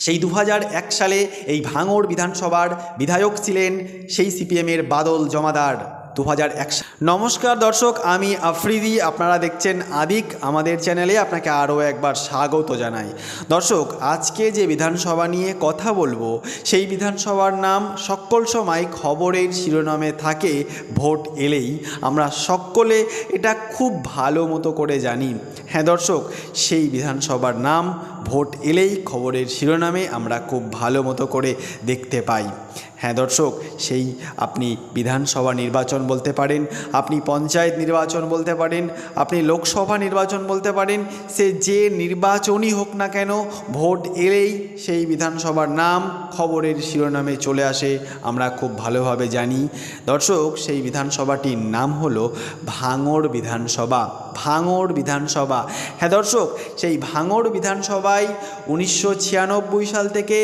সেই দু এক সালে এই ভাঙড় বিধানসভার বিধায়ক ছিলেন সেই সিপিএমের বাদল জমাদার দু হাজার এক নমস্কার দর্শক, আমি আফ্রিদি, আপনারা দেখছেন আদিক, আমাদের চ্যানেলে আপনাকে আরও একবার স্বাগত জানাই। দর্শক, আজকে যে বিধানসভা নিয়ে কথা বলব, সেই বিধানসভার নাম সকল সময় খবরের শিরোনামে থাকে, ভোট এলেই। আমরা সকলে এটা খুব ভালো মতো করে জানি। হ্যাঁ দর্শক, সেই বিধানসভার নাম ভোট এলেই খবরের শিরোনামে আমরা খুব ভালো মতো করে দেখতে পাই। হ্যাঁ দর্শক, সেই আপনি বিধানসভা নির্বাচন বলতে পারেন, আপনি পঞ্চায়েত নির্বাচন বলতে পারেন, আপনি লোকসভা নির্বাচন বলতে পারেন, সে যে নির্বাচনই হোক না কেন, ভোট এলেই সেই বিধানসভার নাম খবরের শিরোনামে চলে আসে, আমরা খুব ভালোভাবে জানি। দর্শক, সেই বিধানসভাটির নাম হলো ভাঙড় বিধানসভা। ভাঙড় বিধানসভা। হ্যাঁ দর্শক, সেই ভাঙড় বিধানসভায় উনিশশো ছিয়ানব্বই সাল থেকে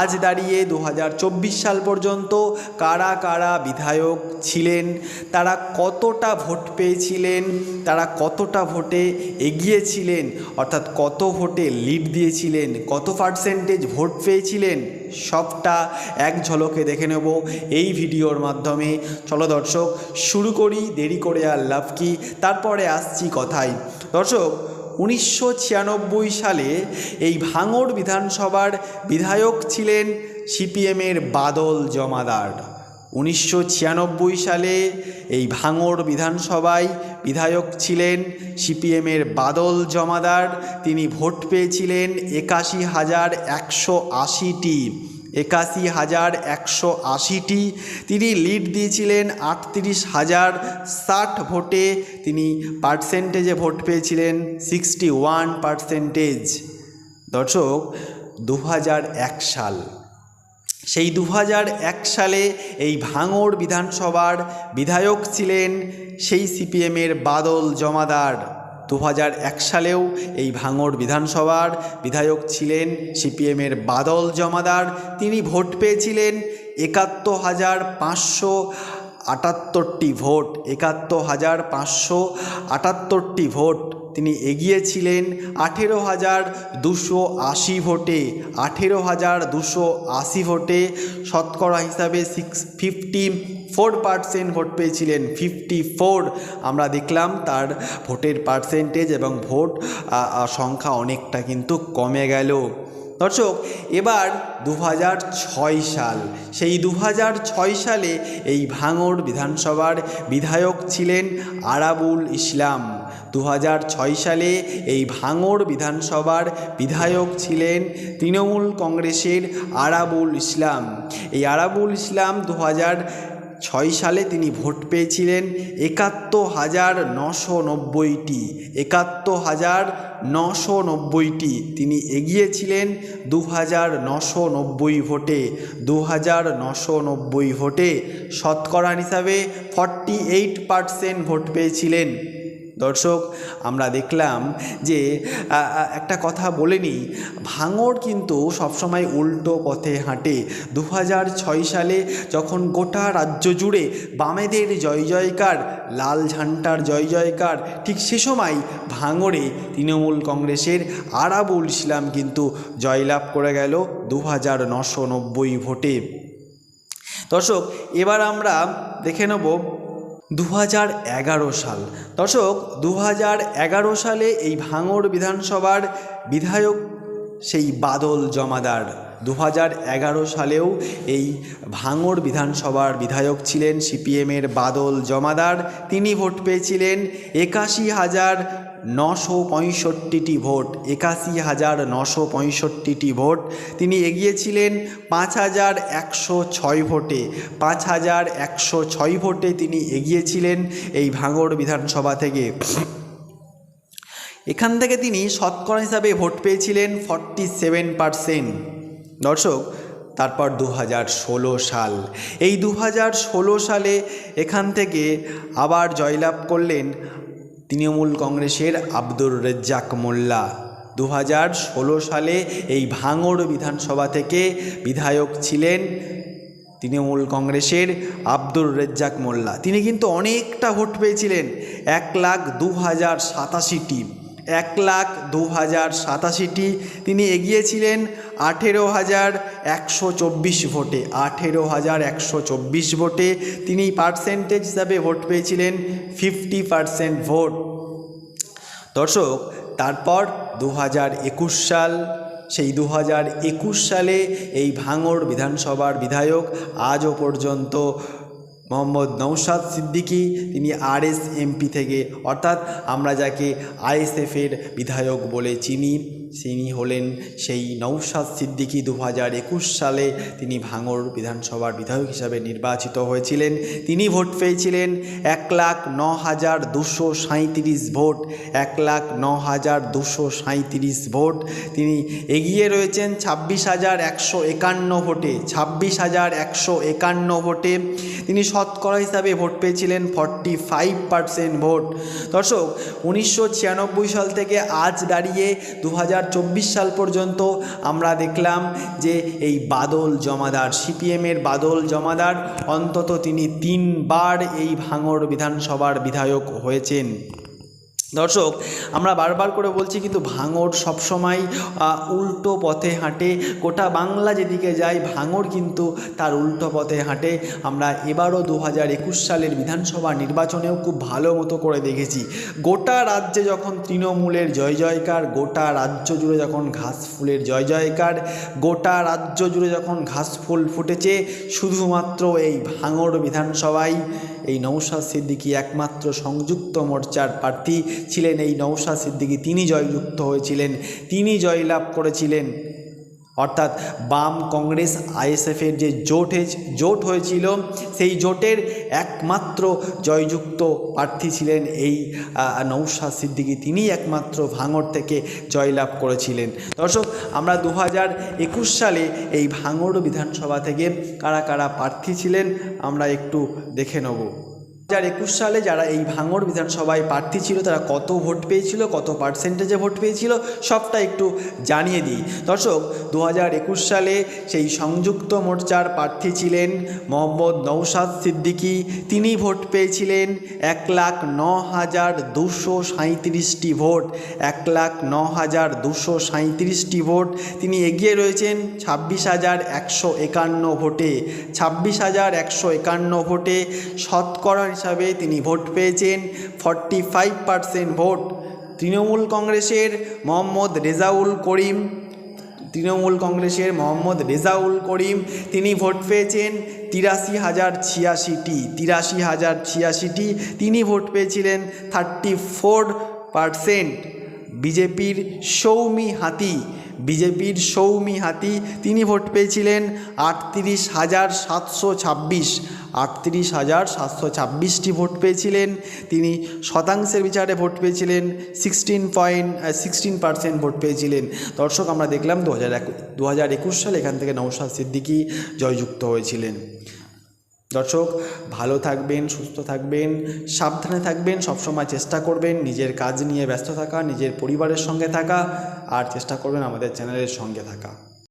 আজ দাঁড়িয়ে দু হাজার চব্বিশ সাল পর্যন্ত কারা কারা বিধায়ক ছিলেন, তারা কতটা ভোট পেয়েছিলেন, তারা কতটা ভোটে এগিয়েছিলেন, অর্থাৎ কত ভোটে লিড দিয়েছিলেন, কত পার্সেন্টেজ ভোট পেয়েছিলেন সবটা এক ঝলকে দেখে নেব এই ভিডিওর মাধ্যমে। চলো দর্শক, শুরু করি, দেরি করে আর লাভ কি? তারপরে আসছি কথায়। দর্শক, উনিশশো ছিয়ানব্বই সালে এই ভাঙড় বিধানসভার বিধায়ক ছিলেন সিপিএমের বাদল জমাদার। উনিশশো ছিয়ানব্বই সালে এই ভাঙড় বিধানসভায় বিধায়ক ছিলেন সিপিএমের বাদল জমাদার। তিনি ভোট পেয়েছিলেন একাশি হাজার একশো আশিটি, একাশি হাজার একশো আশিটি। তিনি লিড দিয়েছিলেন আটত্রিশ হাজার ষাট ভোটে। তিনি পার্সেন্টেজে ভোট পেয়েছিলেন সিক্সটি ওয়ান পার্সেন্টেজ। দর্শক দু সাল। সেই দু সালে এই ভাঙড় বিধানসভার বিধায়ক ছিলেন সেই সিপিএমের বাদল জমাদার। দু সালেও এই ভাঙড় বিধানসভার বিধায়ক ছিলেন সিপিএমের বাদল জমাদার। তিনি ভোট পেয়েছিলেন একাত্তর হাজার পাঁচশো আটাত্তরটি ভোট। একাত্তর হাজার পাঁচশো আটাত্তরটি ভোট। তিনি এগিয়েছিলেন আঠেরো হাজার দুশো আশি ভোটে, আঠেরো হাজার দুশো আশি ভোটে। শতকরা হিসাবে সিক্স ফিফটি ফোর পার্সেন্ট ভোট পেয়েছিলেন ফিফটি ফোর আমরা দেখলাম তার ভোটের পার্সেন্টেজ এবং ভোট সংখ্যা অনেকটা কিন্তু কমে গেল। দর্শক, এবার দু সাল। সেই দু সালে এই ভাঙড় বিধানসভার বিধায়ক ছিলেন আরাবুল ইসলাম। দু সালে এই ভাঙড় বিধানসভার বিধায়ক ছিলেন তৃণমূল কংগ্রেসের আরাবুল ইসলাম। এই আরাবুল ইসলাম দু ছয় সালে তিনি ভোট পেয়েছিলেন একাত্তর হাজার নশো নব্বইটি। একাত্তর হাজার নশো নব্বইটি তিনি এগিয়েছিলেন দু হাজার নশো নব্বই ভোটে। দু হাজার নশো নব্বই ভোটে শতকরা হিসাবে ফর্টি এইট পারসেন্ট ভোট পেয়েছিলেন। দর্শক, আমরা দেখলাম যে একটা কথা বলে নিই, ভাঙড় কিন্তু সবসময় উল্টো পথে হাঁটে। দু সালে যখন গোটা রাজ্য জুড়ে বামেদের জয় জয়কার, লাল ঝান্টার জয় জয়কার, ঠিক সে সময় ভাঙড়ে তৃণমূল কংগ্রেসের আরাবুল ইসলাম কিন্তু জয়লাভ করে গেল দু হাজার নশো নব্বই ভোটে। দর্শক, এবার আমরা দেখে নেব দু সাল। দর্শক দু সালে এই ভাঙড় বিধানসভার বিধায়ক সেই বাদল জমাদার দু সালেও এই ভাঙড় বিধানসভার বিধায়ক ছিলেন সিপিএমের বাদল জমাদার। তিনি ভোট পেয়েছিলেন একাশি হাজার নশো পঁয়ষট্টিটি ভোট, একাশি হাজার নশো পঁয়ষট্টিটি ভোট। তিনি এগিয়েছিলেন পাঁচ হাজার একশো ছয় ভোটে। পাঁচ হাজার একশো ছয় ভোটে তিনি এগিয়েছিলেন এই ভাঙড় বিধানসভা থেকে। এখান থেকে তিনি শতকরা হিসাবে ভোট পেয়েছিলেন ফর্টি সেভেন পারসেন্ট। দর্শক, তারপর দু ষোলো সাল। এই দু ষোলো সালে এখান থেকে আবার জয়লাভ করলেন তৃণমূল কংগ্রেসের আব্দুর রেজ্জাক মোল্লা। দু হাজার ষোলো সালে এই ভাঙড় বিধানসভা থেকে বিধায়ক ছিলেন তৃণমূল কংগ্রেসের আব্দুর রেজ্জাক মোল্লা। তিনি কিন্তু অনেকটা ভোট পেয়েছিলেন। এক লাখ দু হাজার সাতাশিটি এক লাখ দু হাজার সাতাশিটি। তিনি এগিয়েছিলেন আঠেরো হাজার একশো চব্বিশ ভোটে। আঠেরো হাজার একশো চব্বিশ ভোটে তিনি পার্সেন্টেজ হিসাবে ভোট পেয়েছিলেন ফিফটি পার্সেন্ট ভোট। দর্শক, তারপর দু হাজার একুশ সাল, সেই দু হাজার একুশ সালে এই ভাঙড় বিধানসভার বিধায়ক আজও পর্যন্ত মোহাম্মদ নৌশাদ সিদ্দিকি তিনি আরএস এমপি থেকে। অর্থাৎ আমরা যাকে আইএসএফের বিধায়ক বলে চিনি। তিনি হলেন সেই নৌশাদ সিদ্দিকী দু হাজার সালে তিনি ভাঙর বিধানসভার বিধায়ক হিসাবে নির্বাচিত হয়েছিলেন। তিনি ভোট পেয়েছিলেন এক লাখ ন হাজার দুশো সাঁইত্রিশ ভোট, এক লাখ ন হাজার দুশো সাঁইত্রিশ ভোট। তিনি এগিয়ে রয়েছেন ছাব্বিশ হাজার একশো একান্ন ভোটে, ছাব্বিশ হাজার একশো একান্ন ভোটে। তিনি শতকরা হিসাবে ভোট পেয়েছিলেন ফর্টি ফাইভ পার্সেন্ট ভোট। দর্শক, উনিশশো ছিয়ানব্বই সাল থেকে আজ দাঁড়িয়ে দু হাজার চব্বিশ সাল পর্যন্ত আমরা দেখলাম যে এই বাদল জমাদার, সিপিএমের বাদল জমাদার, অন্তত তিনি তিনবার এই ভাঙড় বিধানসভার বিধায়ক হয়েছেন। দর্শক, আমরা বারবার করে বলছি কিন্তু ভাঙড় সবসময় উল্টো পথে হাঁটে। গোটা বাংলা যেদিকে যায়, ভাঙড় কিন্তু তার উল্টো পথে হাঁটে। আমরা এবারও দু হাজার একুশ সালের বিধানসভা নির্বাচনেও খুব ভালো মতো করে দেখেছি। গোটা রাজ্যে যখন তৃণমূলের জয় জয়কার, গোটা রাজ্য জুড়ে যখন ঘাস ফুলের জয় জয়কার, গোটা রাজ্য জুড়ে যখন ঘাস ফুল ফুটেছে, শুধুমাত্র এই ভাঙড় বিধানসভায় এই নৌশাদ সিদ্দিকী একমাত্র সংযুক্ত মোর্চার প্রার্থী ছিলেন। এই নৌশাদ সিদ্দিকী তিনি জয়যুক্ত হয়েছিলেন, তিনি জয়লাভ করেছিলেন। অর্থাৎ বাম কংগ্রেস আইএসএফের যে জোট জোট হয়েছিল, সেই জোটের একমাত্র জয়যুক্ত প্রার্থী ছিলেন এই নৌশাদ সিদ্দিকী। তিনি একমাত্র ভাঙড় থেকে জয়লাভ করেছিলেন। দর্শক, আমরা দু হাজার একুশ সালে এই ভাঙড় বিধানসভা থেকে কারা কারা প্রার্থী ছিলেন, আমরা একটু দেখে নেব। হাজার একুশ সালে যারা এই ভাঙড় বিধানসভায় প্রার্থী ছিল, তারা কত ভোট পেয়েছিল, কত পার্সেন্টেজে ভোট পেয়েছিল, সবটা একটু জানিয়ে দিই। দর্শক দু হাজার একুশ সালে সেই সংযুক্ত মোর্চার প্রার্থী ছিলেন মোহাম্মদ নৌসাদ সিদ্দিকী। তিনি ভোট পেয়েছিলেন এক লাখ ন হাজার দুশো সাঁইত্রিশটি ভোট, এক লাখ ন হাজার দুশো সাঁইত্রিশটি ভোট। তিনি এগিয়ে রয়েছেন ছাব্বিশ হাজার একশো একান্ন ভোটে, ছাব্বিশ হাজার একশো একান্ন ভোটে শতকরা হিসাবে তিনি ভোট পেয়েছেন ফর্টি ফাইভ ভোট। তৃণমূল কংগ্রেসের মোহাম্মদ রেজাউল করিম, তৃণমূল কংগ্রেসের মোহাম্মদ রেজাউল করিম, তিনি ভোট পেয়েছেন তিরাশি হাজার ছিয়াশিটি, তিরাশি হাজার ছিয়াশিটি, তিনি ভোট পেয়েছিলেন থার্টি ফোর পারসেন্ট বিজেপির সৌমি হাতি বিজেপির সৌমি হাতি, তিনি ভোট পেয়েছিলেন আটত্রিশ হাজার সাতশো ছাব্বিশ। আটত্রিশ হাজার সাতশো ছাব্বিশটি ভোট পেয়েছিলেন। তিনি শতাংশের বিচারে ভোট পেয়েছিলেন, সিক্সটিন পয়েন্ট সিক্সটিন পার্সেন্ট ভোট পেয়েছিলেন। দর্শক, আমরা দেখলাম দু হাজার একুশ সালে, এখান থেকে নৌশাদ সিদ্দিকী জয়যুক্ত হয়েছিলেন। দর্শক, ভালো থাকবেন, সুস্থ থাকবেন, সাবধানে থাকবেন, সবসময় চেষ্টা করবেন নিজের কাজ নিয়ে ব্যস্ত থাকা, নিজের পরিবারের সঙ্গে থাকা, আর চেষ্টা করবেন আমাদের চ্যানেলের সঙ্গে থাকা।